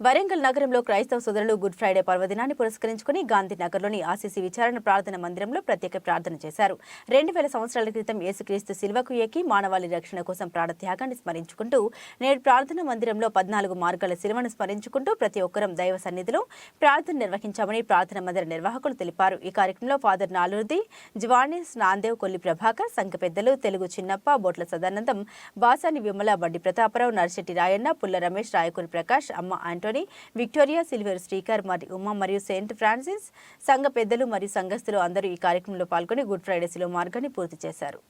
వరంగల్ నగరంలో క్రైస్తవ సోదరులు గుడ్ ఫ్రైడే పర్వదినాన్ని పురస్కరించుకుని గాంధీనగర్లోని ఆర్సీసీ విచారణ ప్రార్థన మందిరంలో ప్రత్యేక ప్రార్థన చేశారు. రెండు వేల సంవత్సరాల క్రితం యేసుక్రీస్తు శిల్వకు ఎక్కి మానవాళి రక్షణ కోసం ప్రాణత్యాగాన్ని స్మరించుకుంటూ నేడు ప్రార్థన మందిరంలో పద్నాలుగు మార్గాల శిలువను స్మరించుకుంటూ ప్రతి ఒక్కరం దైవ సన్నిధిలో ప్రార్థన నిర్వహించామని ప్రార్థన మందిర నిర్వాహకులు తెలిపారు. ఈ కార్యక్రమంలో ఫాదర్ నాలుర్ది జివానిస్ నాందేవ్ కొల్లి ప్రభాకర్ సంఘ పెద్దలు తెలుగు చిన్నప్ప బోట్ల సదానందం బాసాని విమల బండి ప్రతాపరావు నర్శెట్టి రాయన్న పుల్ల రమేష్ రాయకూరి ప్రకాష్ అమ్మ ఆంటోనీ విక్టోరియా సిల్వర్ శ్రీకర్ మరి ఉమ్మ మరియు సెయింట్ ఫ్రాన్సిస్ సంఘ పెద్దలు మరియు సంఘస్థులు అందరూ ఈ కార్యక్రమంలో పాల్గొని గుడ్ ఫ్రైడే మార్గాన్ని పూర్తి చేశారు.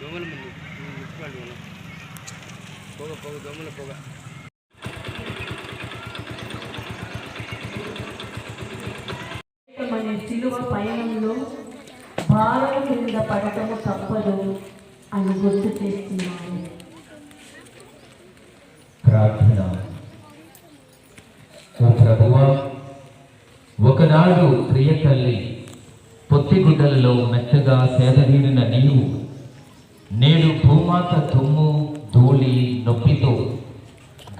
దోమల ముందు. పోగ పోగ దోమల పొగ. సిలువ పయనంలో భారం కింద పడటము తప్పదు అని గుర్తు చేస్తున్నాను. ప్రార్థన. ఓ ప్రభువా ఒకనాడు ప్రియ తల్లి పొత్తిగుడ్డలలో మెత్తగా సేదదీరిన నీవు నేడు భూమాత తుమ్ము ధూళి నొప్పితో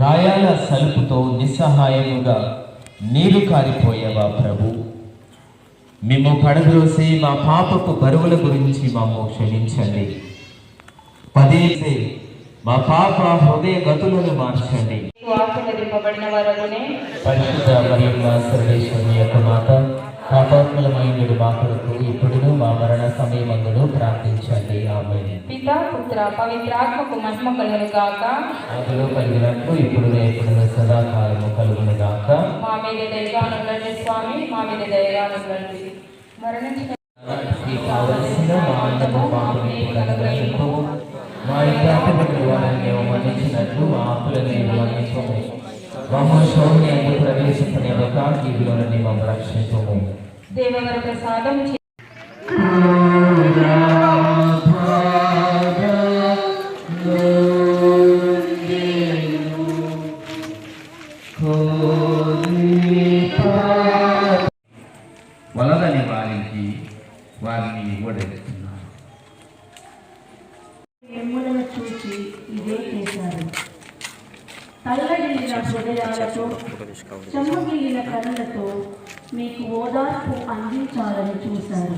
గాయాల సలుపుతో నిస్సహాయముగా నీరు కారిపోయావా ప్రభు? మేము పడద్రోసి మా పాపపు బరువుల గురించి మాము క్షమించండి. పదేసే మా పాప హృదయ గతులను మార్చండి. పరిశుద్ధ యొక్క మాత మా కొరకు ఇప్పుడు మా మరణ సమయమందును ప్రార్థించండి. ఆమె పిత పుత్ర పవిత్రాత్మకు మహిమ కలుగును గాక. అందులో కలిగినట్లు ఇప్పుడు ఎప్పుడు సదాకాలము కలుగును గాక. మీద దయగానుండండి స్వామి మా మీద దయగానుండండి మరణించిన మా ఇబ్బందులు వారిని మేము మన్నించినట్లు మా ఆకులని మన్నించము మమ్మల్ని రక్షించము. దేవవర ప్రసాదం వారిని ఓడెడుతున్నారు చూసి ఇదే చేశారు. తల్లడిల్లిన హృదయాలతో చెమ్మగిల్లిన కళ్ళతో మీకు ఓదార్పు అందించాలని చూశారు.